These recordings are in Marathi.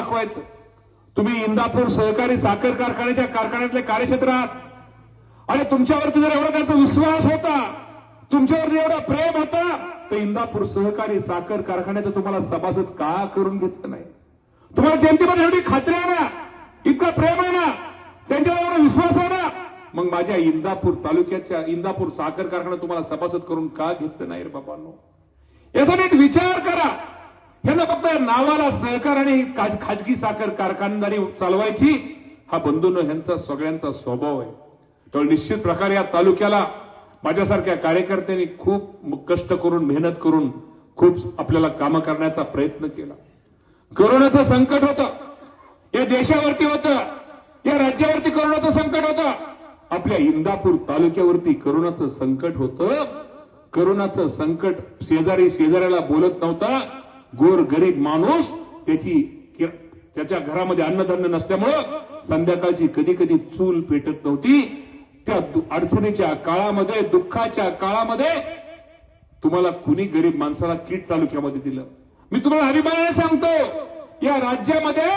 दाखवायचं. तुम्ही इंदापूर सहकारी साखर कारखान्याच्या कारखान्यातले कार्यक्षेत्र आहात. आणि तुमच्यावरती जर एवढा त्यांचा विश्वास होता तुमच्यावरती एवढा प्रेम होता तर इंदापूर सहकारी साखर कारखान्याचं तुम्हाला सभासद का करून घेतलं नाही? तुम्हाला जयंतीमध्ये एवढी खात्री आहे ना? इतका प्रेम आहे ना? त्यांच्यावर एवढा विश्वास आहे ना? मग माझ्या इंदापूर तालुक्याच्या इंदापूर साखर कारखाना तुम्हाला सभासद करून का घेतलं नाही रे बाबांनो? याचा एक विचार करा. ह्यांना फक्त नावाला सहकार आणि खाजगी साखर कारखानदारी चालवायची हा बंधून ह्यांचा सगळ्यांचा स्वभाव आहे. तर निश्चित प्रकारे या तालुक्याला माझ्यासारख्या कार्यकर्त्यांनी खूप कष्ट करून मेहनत करून खूप आपल्याला कामं करण्याचा प्रयत्न केला. करोनाचं संकट होतं. या देशावरती होतं. या राज्यावरती करोनाचं संकट होतं. आपल्या इंदापूर तालुक्यावरती करोनाचं संकट होतं. करोनाचं संकट शेजारी शेजाऱ्याला बोलत नव्हता. गोर गरीब माणूस त्याची त्याच्या घरामध्ये अन्नधान्य नसल्यामुळं संध्याकाळची कधी कधी चूल पेटत नव्हती. त्या अडचणीच्या काळामध्ये दुःखाच्या काळामध्ये तुम्हाला कुणी गरीब माणसाला किट तालुक्यामध्ये दिलं? मी तुम्हाला अभिमानाने सांगतो या राज्यामध्ये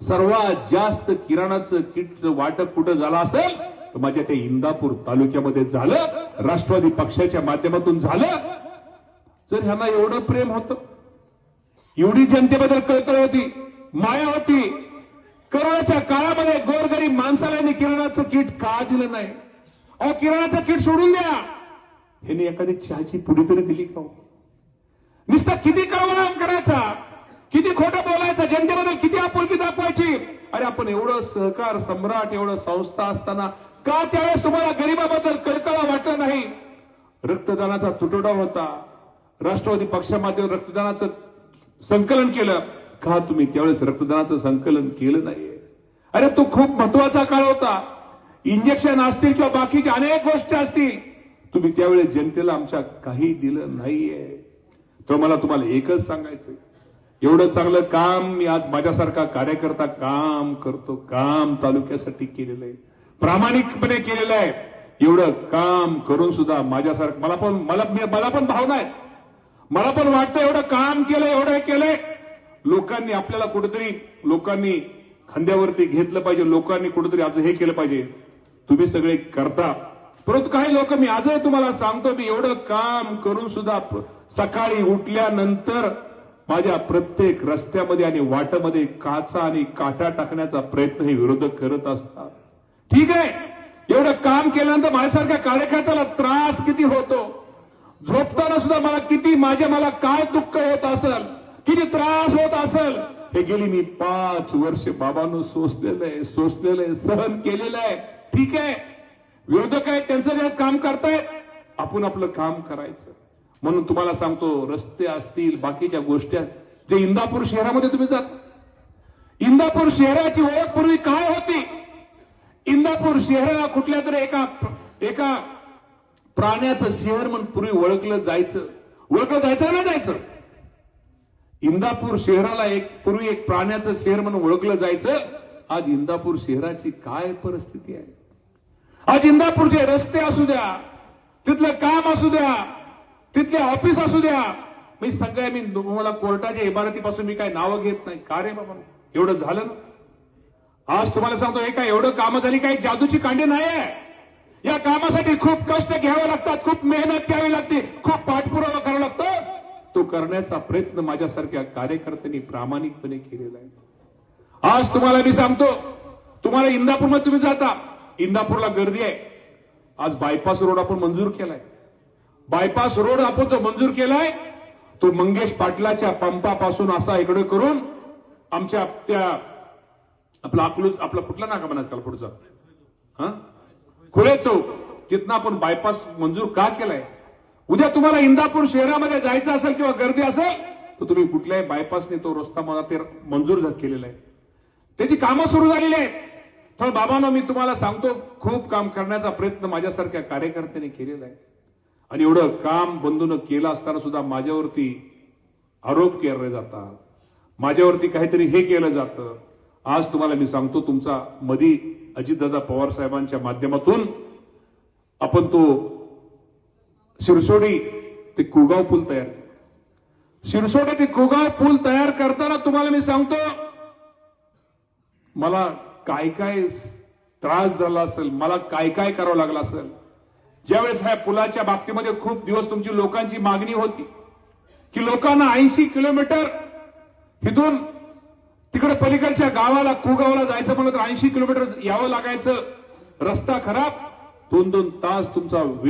सर्वात जास्त किराणाचं किटचं वाटप कुठं झालं असेल तर माझ्या त्या इंदापूर तालुक्यामध्ये झालं. राष्ट्रवादी पक्षाच्या माध्यमातून झालं. जर ह्यांना एवढं प्रेम होतं एवढी जनतेबद्दल कळकळ होती माया होती. करोनाच्या काळामध्ये गोरगरीब माणसाला यांनी किराणाचं किट का दिलं नाही? अहो किराणाचं किट सोडून द्या. ह्यांनी एखादी चहाची पुढी तरी दिली का हो? नुसता किती कळवळाम करायचा किती खोटं बोलायचं जनतेबद्दल किती आपुलकी दाखवायची? अरे आपण एवढं सहकार सम्राट एवढं संस्था असताना का त्यावेळेस तुम्हाला गरिबाबद्दल कळकळा वाटलं नाही? रक्तदानाचा तुटवडा होता. राष्ट्रवादी पक्षामध्ये रक्तदानाचं संकलन केलं. का तुम्ही त्यावेळेस रक्तदानाचं संकलन केलं नाहीये? अरे तो खूप महत्त्वाचा काळ होता. इंजेक्शन असतील किंवा बाकीच्या अनेक गोष्टी असतील. तुम्ही त्यावेळेस जनतेला आमच्या काही दिलं नाहीये. तर मला तुम्हाला एकच सांगायचंय. एवढं चांगलं काम मी आज माझ्यासारखा कार्यकर्ता काम करतो काम तालुक्यासाठी केलेलं आहे. प्रामाणिकपणे केलेलं आहे. एवढं काम करून सुद्धा माझ्यासारखं मला पण मला मला पण भावना आहे. मला पण वाटतं एवढं काम केलं एवढं हे केलंय. लोकांनी आपल्याला कुठेतरी लोकांनी खांद्यावरती घेतलं पाहिजे. लोकांनी कुठेतरी आज हे केलं पाहिजे. तुम्ही सगळे करता. परंतु काही लोक मी आजही तुम्हाला सांगतो मी एवढं काम करून सुद्धा सकाळी उठल्यानंतर माझ्या प्रत्येक रस्त्यामध्ये आणि वाटामध्ये काचा आणि काटा टाकण्याचा प्रयत्न हे विरोधक करत असतात. ठीक आहे. एवढं काम केल्यानंतर माझ्यासारख्या कार्यकर्त्याला त्रास किती होतो? झोपताना सुद्धा मला किती माझ्या मला काय दुःख होत असेल किती त्रास होत असेल हे गेली मी पाच वर्ष बाबांनो सोसलेलं आहे सोसलेलं आहे सहन केलेलं आहे. ठीक आहे. विरोधक आहेत त्यांचं जे काम करतायत आपण आपलं काम करायचं. म्हणून तुम्हाला सांगतो रस्ते असतील बाकीच्या गोष्टी जे इंदापूर शहरामध्ये तुम्ही जात. इंदापूर शहराची ओळख पूर्वी काय होती? इंदापूर शहराला कुठल्या तरी एका एका प्राण्याचं शहर म्हणून पूर्वी ओळखलं जायचं. ओळखलं जायचं ना नाही जायचं? इंदापूर शहराला एक पूर्वी एक प्राण्याचं शहर म्हणून ओळखलं जायचं. आज इंदापूर शहराची काय परिस्थिती आहे? आज इंदापूरचे रस्ते असू द्या तिथलं काम असू द्या तिथले ऑफिस असू द्या. मी सगळ्या मी तुम्हाला कोर्टाच्या इमारतीपासून मी काय नावं घेत नाही. का रे बाबा? एवढं झालं ना? आज तुम्हाला सांगतो हे काय एवढं कामं झाली काही जादूची कांडी नाही आहे या कामासाठी खूप कष्ट घ्यावे लागतात खूप मेहनत घ्यावी लागते खूप पाठपुरावा करावा लागतो. तो करण्याचा प्रयत्न माझ्यासारख्या कार्यकर्त्यांनी प्रामाणिकपणे केलेला आहे. आज तुम्हाला मी सांगतो तुम्हाला इंदापूरमध्ये तुम्ही जाता. इंदापूरला गर्दी आहे. आज बायपास रोड आपण मंजूर केलाय. बायपास रोड आपण जो मंजूर केलाय तो मंगेश पाटलाच्या पंपापासून असा इकडे करून आमच्या त्या आपला अकलूज आपला कुठला नाका म्हणायचं त्याला पुढचा? हा? खुले चौक. तिथनं आपण बायपास मंजूर का केलाय? उद्या तुम्हाला इंदापूर शहरामध्ये जायचं असेल किंवा गर्दी असेल तर तुम्ही कुठल्याही बायपासने तो रस्ता मला ते मंजूर केलेला आहे. त्याची कामं सुरू झालेली आहेत. तर बाबांनो मी तुम्हाला सांगतो खूप काम करण्याचा प्रयत्न माझ्यासारख्या कार्यकर्त्यांनी केलेला आहे. आणि एवढं काम बंधून केलं असताना सुद्धा माझ्यावरती आरोप केले जातात. माझ्यावरती काहीतरी हे केलं जातं. आज तुम्हाला मी सांगतो तुमचा मधी अजितदादा पवार साहेबांच्या माध्यमातून आपण तो शिरसोडी ते कुगाव पूल तयार शिरसोडी ते कुगाव पूल तयार करताना तुम्हाला मी सांगतो मला काय काय त्रास झाला असेल मला काय काय करावं लागलं असेल ज्यावेळेस ह्या पुलाच्या बाबतीमध्ये खूप दिवस तुमची लोकांची मागणी होती की लोकांना ऐंशी किलोमीटर इथून तिकडे पलीकडच्या गावाला कुगावला जायचं म्हणलं तर ऐंशी किलोमीटर यावं लागायचं. रस्ता खराब. दोन दोन तास तुमचा वेळ